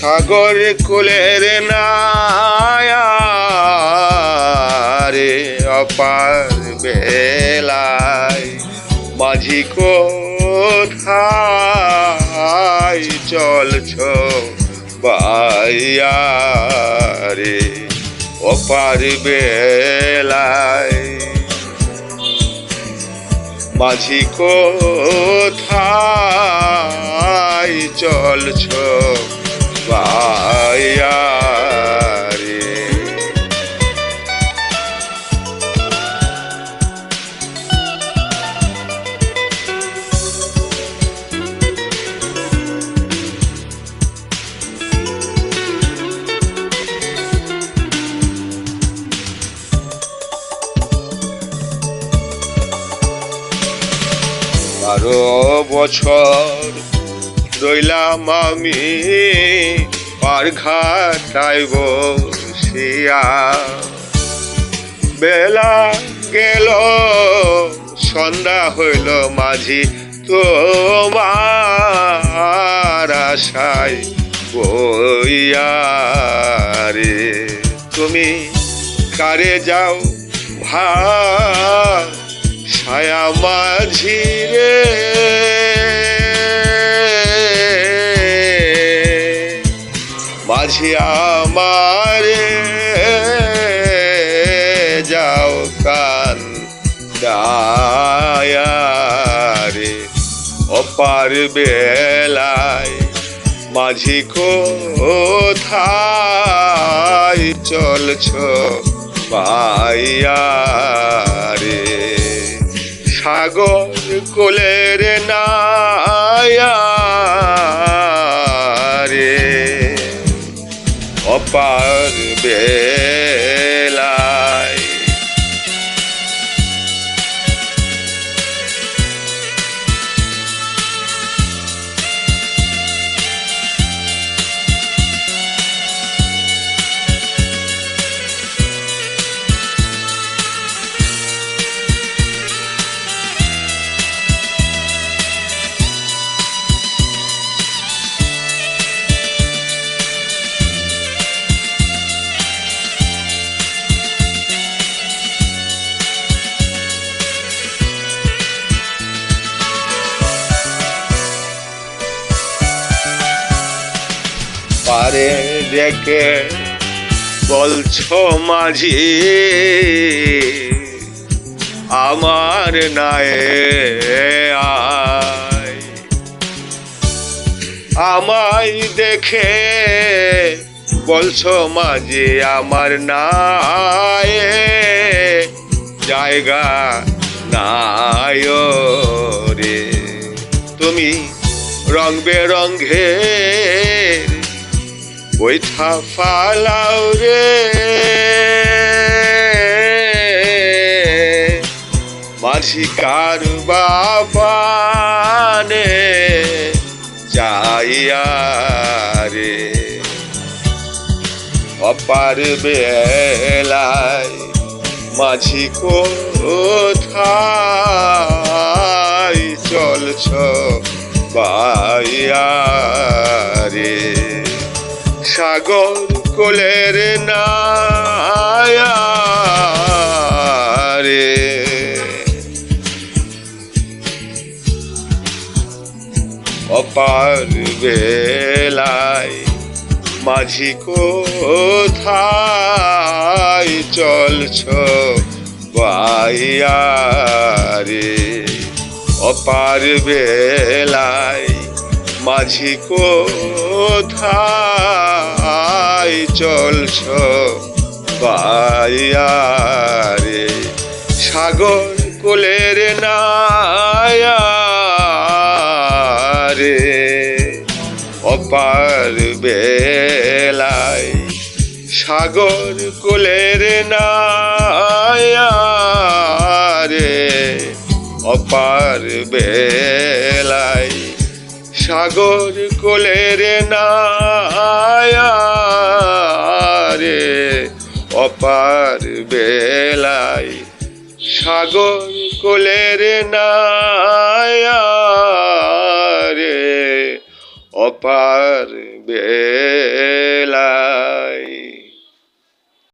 সাগর কোলের রে অপার বেলায় মাঝি কোথায় চলছ বাইয়া রে অপার বেলায়? মাঝি কোথায় চলছ বারো বছর রইলাম আমি পার ঘাটায় বসিয়া। বেলা গেল, সন্ধ্যা হইল মাঝি তোমার আশায় বইয়া রে। তুমি কারে যাও ভা ছায়া মাঝি? মাঝি আমারে যাও কান ডায়া রে অপার বেলায় মাঝি কোথায় চলছ পাইয়া রে সাগর কোলের নায়ারে অপার বেলায় পারে ডেকে, বলছো মাঝি, আমার নায়ে আমায় দেখে, বলছো মাঝে, আমার নায়ে জায়গা নাই রে। তুমি রং বেরঙ্গের বৈঠা ফালাও রে। মাঝি কার বাবানে যাইয়া রে। অপার বেলায় মাঝি কোথায় চলছ বাইয়া সাগর কোলের নায়া রে অপার বেলায় মাঝি কোথায় চলছ বাইয়া রে অপার বেলায় মাঝি কোথায় চলছ বাইয়া রে? সাগর কোলের নায়া রে। অপার বেলায় সাগর কোলের নায়া রে। অপার বেলায় সাগর নায়া রে অপার বেলাই সাগর কোলের রে অপার বেলা